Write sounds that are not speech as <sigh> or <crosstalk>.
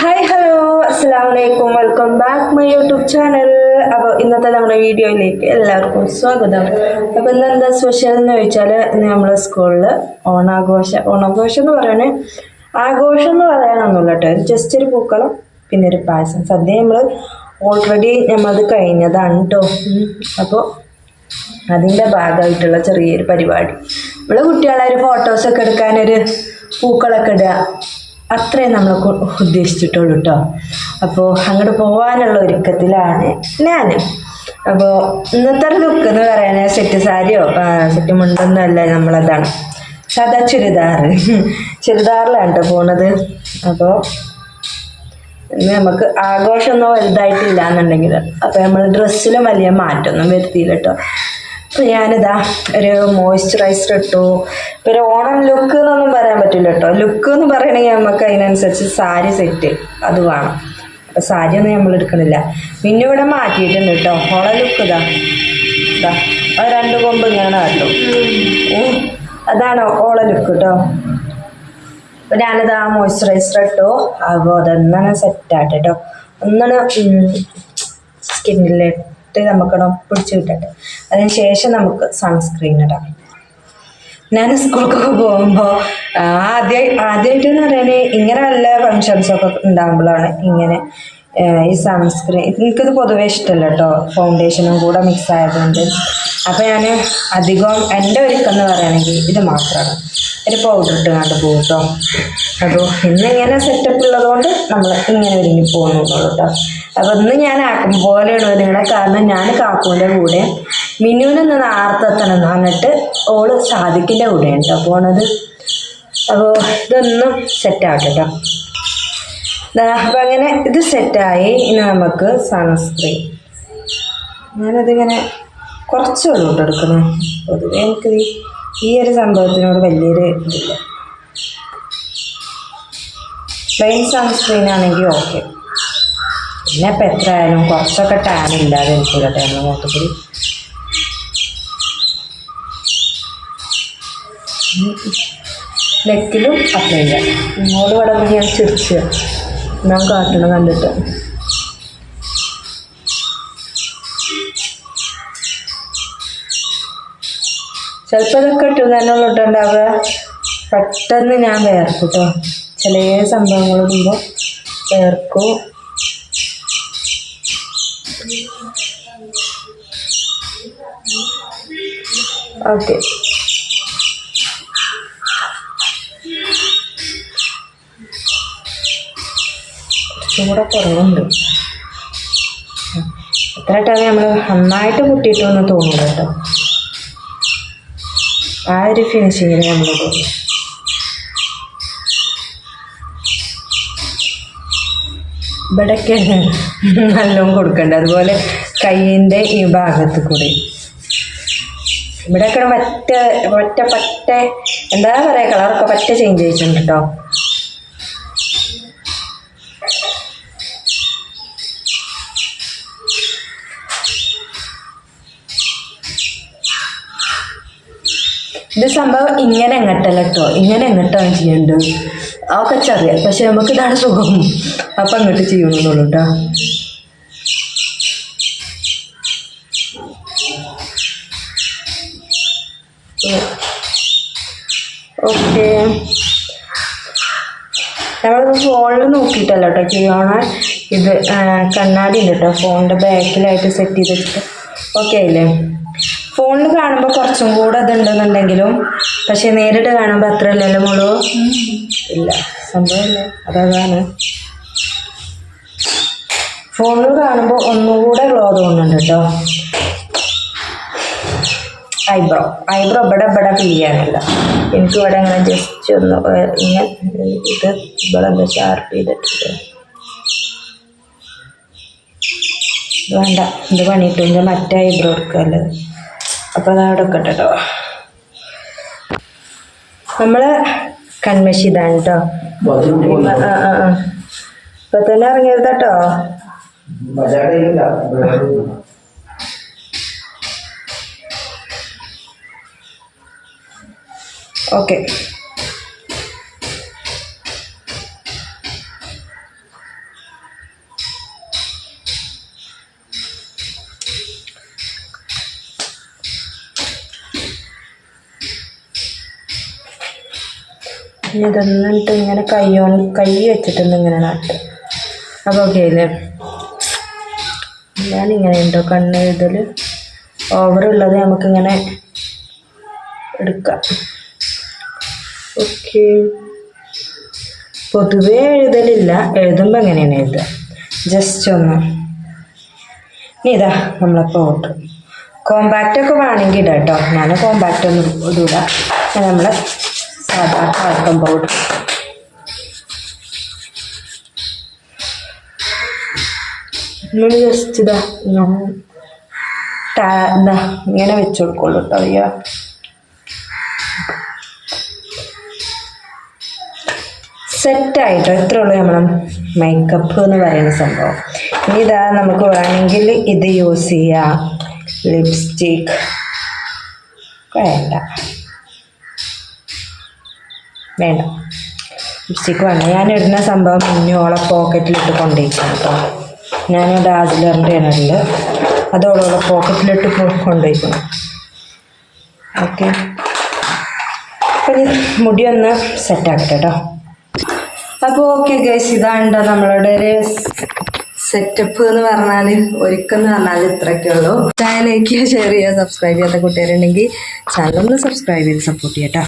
Hi hello അസ്സാം വലൈക്കും welcome back my YouTube channel അപ്പോൾ ഇന്നത്തെ നമ്മുടെ വീഡിയോയിലേക്ക് എല്ലാവർക്കും സ്വാഗതം. അപ്പോൾ ഇന്ന് എന്താ സ്പെഷ്യൽ എന്ന് ചോദിച്ചാൽ ഇന്ന് നമ്മുടെ സ്കൂളിൽ ഓണാഘോഷ ഓണാഘോഷം എന്ന് പറയുന്നത് ആഘോഷം എന്ന് പറയാനൊന്നുമില്ല കേട്ടോ. ജസ്റ്റ് ഒരു പൂക്കളം പിന്നെ ഒരു പായസം. സദ്യ നമ്മൾ ഓൾറെഡി നമ്മളത് കഴിഞ്ഞതാണ് കേട്ടോ. അപ്പോൾ അതിന്റെ ഭാഗമായിട്ടുള്ള ചെറിയൊരു പരിപാടി. ഇവിടെ കുട്ടികളെ ഒരു ഫോട്ടോസൊക്കെ എടുക്കാനൊരു പൂക്കളൊക്കെ ഇടുക. അത്രേ നമ്മൾ ഉദ്ദേശിച്ചിട്ടുള്ളൂ കേട്ടോ അപ്പോൾ അങ്ങോട്ട് പോകാനുള്ള ഒരുക്കത്തിലാണ് ഞാൻ അപ്പോൾ ഇന്നത്തെ ലുക്ക് എന്ന് പറയുന്നത് സെറ്റ് സാരിയോ സെറ്റ് മുണ്ടൊന്നും അല്ല നമ്മളതാണ്. സാധാ ചുരിദാർ <laughs> ചുരിദാറിലാണ് കേട്ടോ പോണത്. അപ്പോൾ നമുക്ക് ആഘോഷമൊന്നും വലുതായിട്ടില്ല എന്നുണ്ടെങ്കിൽ അപ്പോൾ നമ്മൾ ഡ്രസ്സിലും വലിയ മാറ്റമൊന്നും വരുത്തിയില്ല കേട്ടോ ഞാനിതാ ഒരു മോയ്സ്ചറൈസർ ഇട്ടു. പിന്നെ ഓണം ലുക്ക് എന്നൊന്നും പറയാൻ പറ്റില്ല കേട്ടോ ലുക്ക് എന്ന് പറയണമെങ്കിൽ നമുക്ക് അതിനനുസരിച്ച് സാരി സെറ്റ് അത് വേണം. അപ്പം സാരി ഒന്നും നമ്മൾ എടുക്കണില്ല. പിന്നെ ഇവിടെ മാറ്റിയിട്ടുണ്ട് കേട്ടോ ഓണം ലുക്ക് ഇതാ. ഇതാ. അത് രണ്ട് കൊമ്പ് ഇങ്ങനെ കേട്ടോ അതാണ് ഓള ലുക്ക് കേട്ടോ അപ്പം ഞാനിത് ആ മോയ്സ്ചറൈസർ ഇട്ടു അപ്പോൾ അതൊന്നാണ് സെറ്റാട്ടെ കേട്ടോ ഒന്നാണ് സ്കിന്നിലിട്ട് നമുക്കിട പിടിച്ച് കിട്ടട്ടെ അതിന് ശേഷം നമുക്ക് സൺസ്ക്രീൻ ഇടാം. ഞാൻ സ്കൂൾക്കൊക്കെ പോകുമ്പോൾ ആദ്യം ആദ്യമായിട്ടെന്ന് പറയാൻ ഇങ്ങനെ വല്ല ഫങ്ഷൻസൊക്കെ ഉണ്ടാകുമ്പോഴാണ് ഇങ്ങനെ ഈ സൺസ്ക്രീൻ എനിക്കത് പൊതുവേ ഇഷ്ടമല്ല കേട്ടോ ഫൗണ്ടേഷനും കൂടെ മിക്സ് ആയതുകൊണ്ട്. അപ്പോൾ ഞാൻ അധികം എന്റെ ഒരുക്കെന്ന് പറയുകയാണെങ്കിൽ ഇത് മാത്രമാണ് ഒരു പൗഡർ ഇട്ട് പോകും കേട്ടോ അപ്പോൾ ഇന്ന് ഇങ്ങനെ സെറ്റപ്പ് ഉള്ളതുകൊണ്ട് നമ്മൾ ഇങ്ങനെ ഒരുങ്ങി പോകുന്നുള്ളൂ കേട്ടോ അപ്പോൾ ഇന്ന് ഞാൻ ആക്കും പോലെയാണ് നിങ്ങളെ കാരണം ഞാൻ കാക്കൂന്റെ കൂടെ. മിനുവിനൊന്ന് നാർത്തെത്തണം പറഞ്ഞിട്ട് ഓൾ കൂടെ ഉണ്ട് കേട്ടോ പോണത്. അപ്പോൾ ഇതൊന്നും സെറ്റാവട്ടെ അപ്പം അങ്ങനെ ഇത് സെറ്റായി ഇനി നമുക്ക് സൺസ്ക്രീൻ ഞാനതിങ്ങനെ കുറച്ച് വെള്ളം എടുക്കുന്നത്. പൊതുവെ എനിക്ക് ഈ- ഒരു സംഭവത്തിനോട് വലിയൊരു ഇതില്ല. പ്ലെയിൻ സൺസ്ക്രീൻ ആണെങ്കിൽ ഓക്കെ പിന്നെ ഇപ്പം എത്ര ആയാലും കുറച്ചൊക്കെ ടാൻ ഇല്ലാതെ എനിക്കില്ല എന്ന് മൊത്തത്തിൽ നെക്കിലും അപ്ലൈ ചെയ്യാം ഇങ്ങോട്ട് ഇവിടെ ഞാൻ ചിരിച്ച്. ഞാൻ കാട്ടണം കണ്ടിട്ട്. ചിലപ്പോൾ ഇതൊക്കെ ഇട്ടു തന്നെ ഇട്ടുണ്ടാവുക പെട്ടെന്ന് ഞാൻ വേർക്കും കേട്ടോ. ചില സംഭവങ്ങൾ ഇടുമ്പോൾ വേർക്കും. ഓക്കെ. കൂടെ കുറവുണ്ട്. എത്ര ടൈം നമ്മൾ നന്നായിട്ട് പൊട്ടിയിട്ടു എന്ന് തോന്നുന്നു കേട്ടോ. ആ ഒരു ഫിനിഷിങ്ങിന് നമ്മൾ തോന്നും ഇവിടെയൊക്കെ <laughs> നല്ലോണം കൊടുക്കണ്ട. അതുപോലെ കയ്യിന്റെ ഈ ഭാഗത്ത് കൂടി. ഇവിടെയൊക്കെ പറ്റ പറ്റ പറ്റ എന്താ പറയുക കളറൊക്കെ പറ്റ ചേഞ്ച് ചെയ്തിട്ടുണ്ട് കേട്ടോ ഇത് സംഭവം ഇങ്ങനെ എങ്ങട്ടല്ല കേട്ടോ ഇങ്ങനെ എങ്ങട്ടാണ് ചെയ്യേണ്ടത് അതൊക്കെ ചെറിയ പക്ഷെ നമുക്ക് ഇതാണ് സുഖം. അപ്പം അങ്ങോട്ട് ചെയ്യണമെന്നുള്ളൂ കേട്ടോ ഓക്കെ. നമ്മളിപ്പോൾ ഫോണിൽ നോക്കിയിട്ടല്ല കേട്ടോ ചെയ്യണ ഇത് കണ്ണാടി ഉണ്ട് കേട്ടോ ഫോണിന്റെ ബാക്കിലായിട്ട് സെറ്റ് ചെയ്തിട്ട്. ഓക്കെ ആയില്ലേ? ഫോണിൽ കാണുമ്പോൾ കുറച്ചും കൂടെ ഇതുണ്ടെന്നുണ്ടെങ്കിലും പക്ഷെ നേരിട്ട് കാണുമ്പോൾ അത്ര ഇല്ലല്ലോ മോൾ? ഇല്ല സംഭവമില്ല. അതാണ് ഫോണിൽ കാണുമ്പോൾ ഒന്നും കൂടെ ഗ്ലോ തോന്നുന്നുണ്ട് കേട്ടോ. ഐബ്രോ ഐബ്രോ ഇവിടെ ഇവിടെ ഫീൽ ചെയ്യാനില്ല എനിക്ക് ഇവിടെ ഇങ്ങനെ ജസ്റ്റ് ഒന്ന് ഇങ്ങനെ ഇത് ഇവിടെ എന്താ ഷാർപ്പ് ചെയ്തിട്ടുണ്ട്. വേണ്ട ഇത് പണിയിട്ടുണ്ട് മറ്റേ ഐബ്രോ എടുക്കല്ലത് അപ്പോൾ അത് അവിടെ വെക്കട്ടെ കേട്ടോ നമ്മൾ കൺമഷി ഇതാണ് കേട്ടോ ആ ആ ആ ഇപ്പം തന്നെ ഇറങ്ങരുത് കേട്ടോ ഓക്കെ. ഇതൊന്നിട്ട് ഇങ്ങനെ കയ്യോ കൈ വെച്ചിട്ടൊന്നും ഇങ്ങനെ നട്ട്. അപ്പോൾ ഓക്കെ അല്ലേ? ഞാനിങ്ങനെ ഉണ്ടോ കണ്ണ് ഇതിൽ ഓവറുള്ളത് നമുക്കിങ്ങനെ എടുക്കാം. ഓക്കെ പൊതുവേ എഴുതലില്ല. എഴുതുമ്പോൾ എങ്ങനെയാണ് എഴുതുക? ജസ്റ്റ് ഒന്ന്. ഇതാ നമ്മളെ പൗഡർ കോമ്പാക്റ്റൊക്കെ വേണമെങ്കിൽ ഇടാം കേട്ടോ ഞാൻ കോമ്പാക്റ്റ് ഒന്നും ഇടൂല. ഞാൻ നമ്മളെ സാധാ കാർട്ടൺ പൗഡർ നമ്മൾ ജസ്റ്റ് ഇതാ ഇതാ ഇങ്ങനെ വെച്ച് കൊടുക്കുള്ളൂ കേട്ടോ അയ്യോ. സെറ്റായിട്ടോ ഇത്രേ ഉള്ളൂ നമ്മൾ മേക്കപ്പ് എന്ന് പറയുന്ന സംഭവം? ഇനി ഇതാ നമുക്ക് വേണമെങ്കിൽ ഇത് യൂസ് ചെയ്യാം. ലിപ്സ്റ്റിക് വേണ്ട. വേണ്ട. ഉച്ചയ്ക്ക് വേണ്ട ഞാൻ ഇടുന്ന സംഭവം ഇനിയോളെ പോക്കറ്റിലിട്ട് കൊണ്ടുപോയിക്കാം കേട്ടോ ഞാൻ ഡാസിലറിന്റെ ഇടയിൽ അത് ഓളോളെ പോക്കറ്റിലിട്ട് കൊണ്ടുപോയിക്കണം ഓക്കെ. അപ്പം മുടി ഒന്ന് സെറ്റാക്കട്ടെ കേട്ടോ അപ്പോൾ ഓക്കെ ഗൈസ് ഇതാണ് നമ്മളുടെ ഒരു സെറ്റപ്പ് എന്ന് പറഞ്ഞാൽ ഒരുക്കെന്ന് പറഞ്ഞാൽ ഇത്രയൊക്കെ ഉള്ളൂ. ചാനലേക്ക് ഷെയർ ചെയ്യുക സബ്സ്ക്രൈബ് ചെയ്യാത്ത കുട്ടികളുണ്ടെങ്കിൽ ചാനൽ ഒന്ന് സബ്സ്ക്രൈബ് ചെയ്ത് സപ്പോർട്ട് ചെയ്യട്ടോ